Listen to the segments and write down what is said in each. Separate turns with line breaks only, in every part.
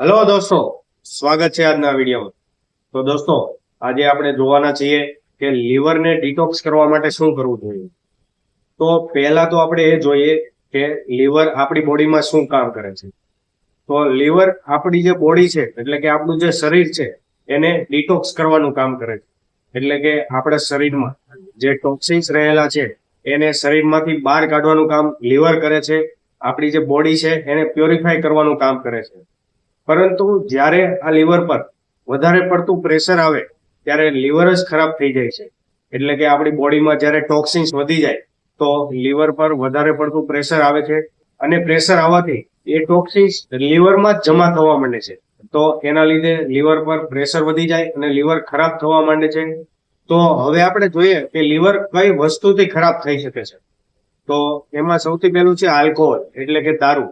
Hello દોસ્તો, સ્વાગત છે આજના વિડીયોમાં. તો દોસ્તો, આજે આપણે જોવાના છીએ કે લીવરને ડિટોક્સ કરવા માટે શું કરવું જોઈએ. તો પહેલા તો આપણે એ જોઈએ કે લીવર આપણી બોડીમાં શું કામ કરે છે. તો લીવર આપણી જે બોડી છે, એટલે કે આપણું જે શરીર છે, એને ડિટોક્સ કરવાનું કામ કરે છે. એટલે કે આપણા શરીરમાં જે ટોક્સિન્સ રહેલા છે, એને શરીરમાંથી બહાર કાઢવાનું કામ લીવર કરે છે. આપણી જે બોડી છે, એને પ્યોરિફાય કરવાનું કામ કરે છે. પરંતુ જ્યારે આ લીવર પર વધારે પડતું પ્રેશર આવે, ત્યારે લીવર જ ખરાબ થઈ જાય છે. એટલે કે આપણી બોડીમાં જ્યારે ટોક્સિન્સ વધી જાય, તો લીવર પર વધારે પડતું પ્રેશર આવે છે. અને પ્રેશર આવવાથી એ ટોક્સિન્સ લીવરમાં જ જમા થવા માંડે છે. તો એના લીધે લીવર પર પ્રેશર વધી જાય અને લીવર ખરાબ થવા માંડે છે. તો હવે આપણે જોઈએ કે લીવર કઈ વસ્તુથી ખરાબ થઈ શકે છે. તો એમાં સૌથી પહેલું છે આલ્કોહોલ એટલે કે દારૂ.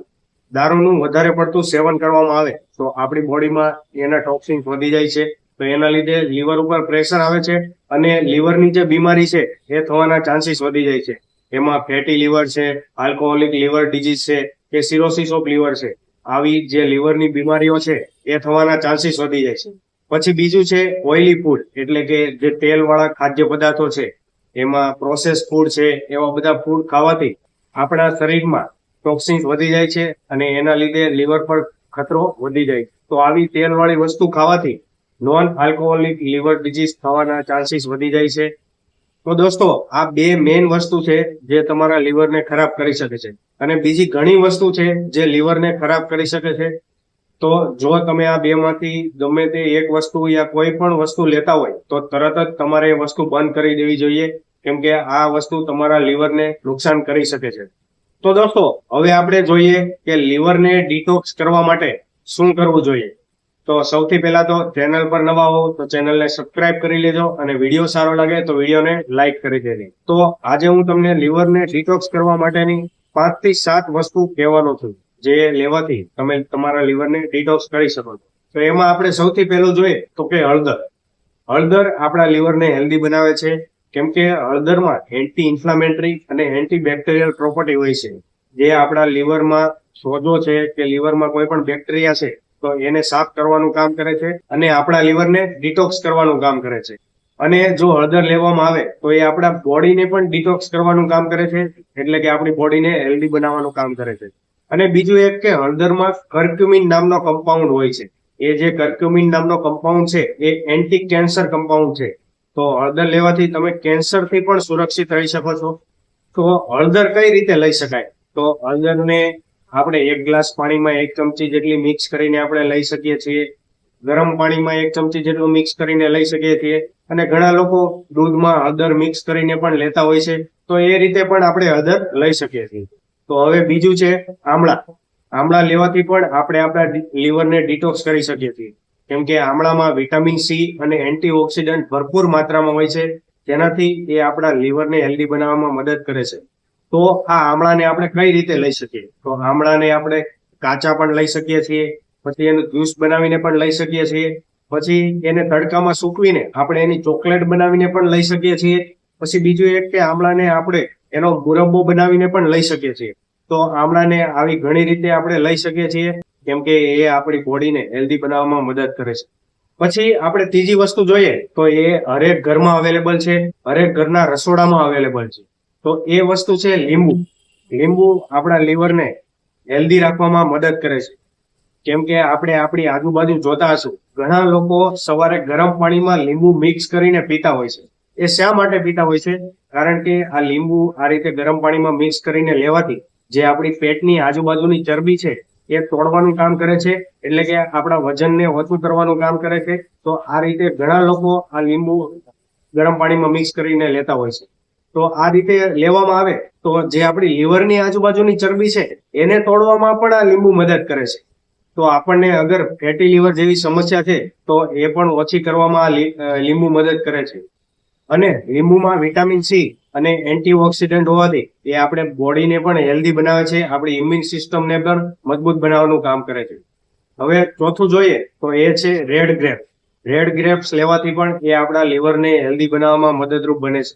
દારૂનું વધારે પડતું સેવન કરવામાં આવે, તો આપણી બોડીમાં એના ટોક્સિન્સ વધી જાય છે. તો એના લીધે લીવર ઉપર પ્રેશર આવે છે અને લીવરની જે બીમારી છે, એ થવાના ચાન્સીસ વધી જાય છે. એમાં ફેટી લીવર છે આલ્કોહોલિક લીવર ડિઝીઝ છે, કે સિરોસિસ ઓફ લીવર છે. આવી જે લીવરની બીમારીઓ છે, એ થવાના ચાન્સીસ વધી જાય છે. પછી બીજું છે ઓઇલી ફૂડ એટલે કે જે તેલવાળા ખાદ્ય પદાર્થો છે, એમાં પ્રોસેસ ફૂડ છે, એવા બધા ફૂડ ખાવાથી આપણા શરીરમાં ટોક્સિન્સ વધી જાય છે અને એના લીધે લીવર પર ખતરો વધી જાય તો આવી તેલવાળી વસ્તુ ખાવાથી નોન આલ્કોહોલિક લીવર ડિઝીઝ થવાના ચાન્સીસ વધી જાય છે. તો દોસ્તો, આ બે મેઇન વસ્તુ છે જે તમારા લીવરને ખરાબ કરી શકે છે. અને બીજી ઘણી વસ્તુ છે જે લીવરને ખરાબ કરી શકે છે. તો જો તમે આ બે માંથી ગમે તે એક વસ્તુ યા કોઈ પણ વસ્તુ લેતા હોય, તો તરત જ તમારે એ વસ્તુ બંધ કરી દેવી જોઈએ. કેમ કે આ વસ્તુ તમારા લીવરને નુકસાન કરી શકે છે. તો દોસ્તો, હવે આપણે જોઈએ કે લીવરને ડિટોક્સ કરવા માટે શું કરવું જોઈએ. તો સૌથી પહેલા તો ચેનલ પર નવા હો તો ચેનલને સબસ્ક્રાઇબ કરી લેજો અને વીડિયો સારો લાગે તો વિડીયોને લાઇક કરી દેજો. તો આજે હું તમને લીવરને ડિટોક્સ કરવા માટેની પાંચથી સાત વસ્તુ કહેવાનો છું જે લેવાથી તમે તમારા લીવરને ડિટોક્સ કરી શકો છો. તો એમાં આપણે સૌથી પહેલું જોઈએ તો કે હળદર. હળદર આપણા લીવરને હેલ્ધી બનાવે છે. કેમ કે હળદરમાં એન્ટી ઇન્ફ્લામેટરી અને એન્ટી બેક્ટેરિયલ પ્રોપર્ટી હોય છે. જે આપણા લીવરમાં સોજો છે કે લીવરમાં કોઈ પણ બેક્ટેરિયા છે, તો એને સાફ કરવાનું કામ કરે છે અને આપણા લીવરને ડિટોક્સ કરવાનું કામ કરે છે. અને જો હળદર લેવામાં આવે, તો એ આપણા બોડીને પણ ડિટોક્સ કરવાનું કામ કરે છે, એટલે કે આપણી બોડીને હેલ્ધી બનાવવાનું કામ કરે છે. અને બીજું એક કે હળદરમાં કર્ક્યુમિન નામનો કમ્પાઉન્ડ હોય છે. એ જે કર્ક્યુમિન નામનો કમ્પાઉન્ડ છે, એ એન્ટી કેન્સર કમ્પાઉન્ડ છે. તો હળદર લેવાથી તમે કેન્સરથી પણ સુરક્ષિત રહી શકો છો. તો હળદર કઈ રીતે લઈ શકાય? તો હળદરને આપણે એક ગ્લાસ પાણીમાં એક ચમચી જેટલી મિક્સ કરીને આપણે લઈ શકીએ છીએ. ગરમ પાણીમાં એક ચમચી જેટલું મિક્સ કરીને લઈ શકીએ છીએ. અને ઘણા લોકો દૂધમાં હળદર મિક્સ કરીને પણ લેતા હોય છે. તો એ રીતે પણ આપણે હળદર લઈ શકીએ છીએ. તો હવે બીજું છે આમળા. આમળા લેવાથી પણ આપણે આપણા લીવરને ડિટોક્સ કરી શકીએ છીએ. કેમ કે આમળામાં વિટામિન સી અને એન્ટીઓક્સિડન્ટ ભરપૂર માત્રામાં હોય છે. જેનાથી એ આપણા લીવરને હેલ્ધી બનાવવામાં મદદ કરે છે. તો આ આમળાને આપણે કઈ રીતે લઈ શકીએ? તો આમળાને આપણે કાચા પણ લઈ શકીએ છીએ, પછી એનું જ્યુસ બનાવીને પણ લઈ શકીએ છીએ, પછી એને તડકામાં સૂકવીને આપણે એની ચોકલેટ બનાવીને પણ લઈ શકીએ છીએ, પછી બીજું એક કે આમળાને આપણે એનો મુરબ્બો બનાવીને પણ લઈ શકીએ છીએ. તો આમળાને આવી ઘણી રીતે આપણે લઈ શકીએ છીએ. કેમ કે એ આપણી બોડીને હેલ્ધી બનાવવામાં મદદ કરે છે. પછી આપણે ત્રીજી વસ્તુ જોઈએ તો એ હરેક ઘરમાં અવેલેબલ છે, હરેક ઘરના રસોડામાં અવેલેબલ છે. તો એ વસ્તુ છે લીંબુ. લીંબુ આપણા લીવરને હેલ્ધી રાખવામાં મદદ કરે છે. કેમ કે આપણે આપણી આજુબાજુ જોતા હશું, ઘણા લોકો સવારે ગરમ પાણીમાં લીંબુ મિક્સ કરીને પીતા હોય છે. એ શા માટે પીતા હોય છે? કારણ કે આ લીંબુ આ રીતે ગરમ પાણીમાં મિક્સ કરીને લેવાથી જે આપણી પેટની આજુબાજુની ચરબી છે એ તોડવાનું કામ કરે છે, એટલે કે આપણા વજનને ઓછું કરવાનું કામ કરે છે, તો આ રીતે ઘણા લોકો આ લીંબુ ગરમ પાણીમાં મિક્સ કરીને લેતા હોય છે. તો આ રીતે લેવામાં આવે, તો જે આપણી લીવરની આજુબાજુની ચરબી છે, એને તોડવામાં પણ આ લીંબુ મદદ કરે છે. તો આપણને અગર ફેટી લીવર જેવી સમસ્યા છે, તો એ પણ ઓછી કરવામાં લીંબુ મદદ કરે છે. અને લીંબુમાં વિટામિન સી અને એન્ટીઓક્સિડન્ટ હોવાથી એ આપણે બોડીને પણ હેલ્ધી બનાવે છે, આપણી ઇમ્યુન સિસ્ટમને પણ મજબૂત બનાવવાનું કામ કરે છે. હવે ચોથું જોઈએ તો એ છે રેડ ગ્રેપ રેડ ગ્રેપ્સ લેવાથી પણ એ આપણા લીવરને હેલ્ધી બનાવવામાં મદદરૂપ બને છે.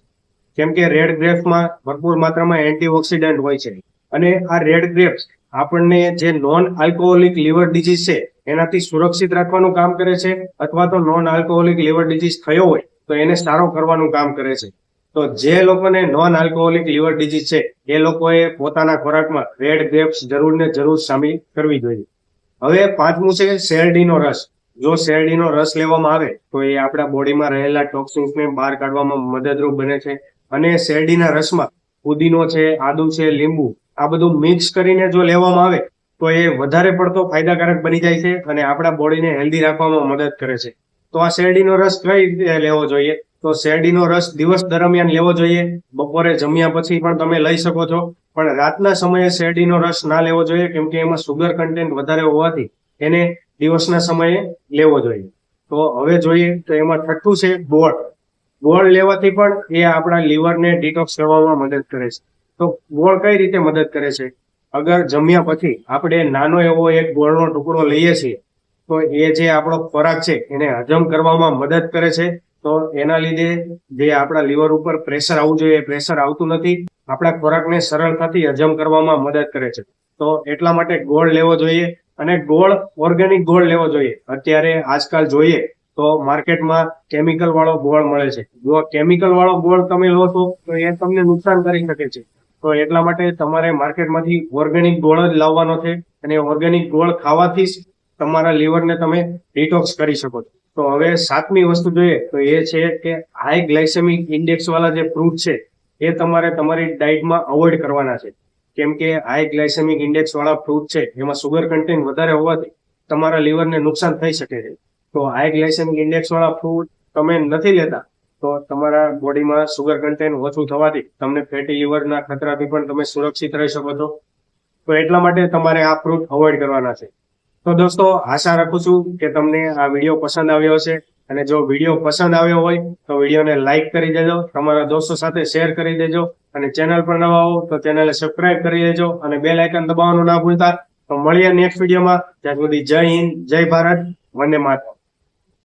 કેમ કે રેડ ગ્રેપ્સમાં ભરપૂર માત્રામાં એન્ટીઓક્સિડન્ટ હોય છે. અને આ રેડ ગ્રેપ્સ આપણને જે નોન આલ્કોહોલિક લીવર ડિઝીઝ છે, એનાથી સુરક્ષિત રાખવાનું કામ કરે છે, અથવા તો નોન આલ્કોહોલિક લીવર ડિઝીઝ થયો હોય, તો એને સારો કરવાનું કામ કરે છે. તો જે લોકોને નોન આલ્કોહોલિક લીવર ડિઝીઝ છે, એ લોકોએ પોતાના ખોરાકમાં રેડ ગ્રેપ્સ જરૂર ને જરૂર સામેલ કરવી જોઈએ. હવે પાંચમું છે શેરડીનો રસ. જો શેરડીનો રસ લેવામાં આવે, તો એ આપણા બોડીમાં રહેલા ટોક્સિન્સને બહાર કાઢવામાં મદદરૂપ બને છે. અને શેરડીના રસમાં પુદીનો છે, આદુ છે, લીંબુ, આ બધું મિક્સ કરીને જો લેવામાં આવે, તો એ વધારે પડતો ફાયદાકારક બની જાય છે અને આપણા બોડીને હેલ્ધી રાખવામાં મદદ કરે છે. તો આ શેરડીનો રસ કઈ રીતે લેવો જોઈએ? તો શેરડીનો રસ દિવસ દરમિયાન લેવો જોઈએ. બપોરે જમ્યા પછી પણ તમે લઈ શકો છો. પણ રાતના સમયે શેરડીનો રસ ના લેવો જોઈએ, કેમ કે એમાં સુગર કન્ટેન્ટ વધારે હોવાથી એને દિવસના સમયે લેવો જોઈએ. તો હવે જોઈએ તો એમાં છઠ્ઠું છે ગોળ. ગોળ લેવાથી પણ એ આપણા લીવરને ડિટોક્સ કરવામાં મદદ કરે છે. તો ગોળ કઈ રીતે મદદ કરે છે? અગર જમ્યા પછી આપણે નાનો એવો એક ગોળનો ટુકડો લઈએ છીએ, તો એ જે આપણો ખોરાક છે એને હજમ કરવામાં મદદ કરે છે. તો એના લીધે જે આપણા લીવર ઉપર પ્રેશર આવવું જોઈએ પ્રેશર આવતું નથી. આપણા ખોરાકને સરળતાથી હજમ કરવામાં મદદ કરે છે. તો એટલા માટે ગોળ લેવો જોઈએ અને ગોળ, ઓર્ગેનિક ગોળ લેવો જોઈએ. અત્યારે આજકાલ જોઈએ તો માર્કેટમાં કેમિકલ વાળો ગોળ મળે છે. જો કેમિકલ વાળો ગોળ તમે લો છો, તો એ તમને નુકસાન કરી શકે છે. તો એટલા માટે તમારે માર્કેટમાંથી ઓર્ગેનિક ગોળ જ લાવવાનો છે અને ઓર્ગેનિક ગોળ ખાવાથી જ તમારા લીવરને તમે ડિટોક્સ કરી શકો છો. તો હવે સાતમી વસ્તુ જોઈએ તો એ છે કે હાઈ ગ્લાયસેમિક ઇન્ડેક્સ વાળા જે ફ્રૂટ છે, એ તમારે તમારી ડાયટમાં અવોઇડ કરવાના છે. કેમ કે હાઈ ગ્લાયસેમિક ઇન્ડેક્સ વાળા ફ્રૂટ છે, એમાં સુગર કન્ટેન્ટ વધારે હોવાથી તમારા લીવરને નુકસાન થઈ શકે છે. તો હાઈ ગ્લાયસેમિક ઇન્ડેક્સ વાળા ફ્રૂટ તમે નથી લેતા, તો તમારા બોડીમાં સુગર કન્ટેન્ટ ઓછું થવાથી તમને ફેટી લીવરના ખતરાથી પણ તમે સુરક્ષિત રહી શકો છો. તો એટલા માટે તમારે આ ફ્રૂટ અવોઇડ કરવાના છે. તો દોસ્તો, આશા રાખું છું કે તમને આ વીડિયો પસંદ આવ્યો હશે અને જો વીડિયો પસંદ આવ્યો હોય તો વિડીયોને લાઇક કરી દેજો, તમારા દોસ્તો સાથે શેર કરી દેજો અને ચેનલ પર નવા હો તો ચેનલને સબસ્ક્રાઇબ કરી દેજો અને બે લાઇકન દબાવવાનું ના ભૂલતા. તો મળીએ નેક્સ્ટ વિડીયોમાં. ત્યાં સુધી જય હિન્દ, જય ભારત, વંદે માતરમ.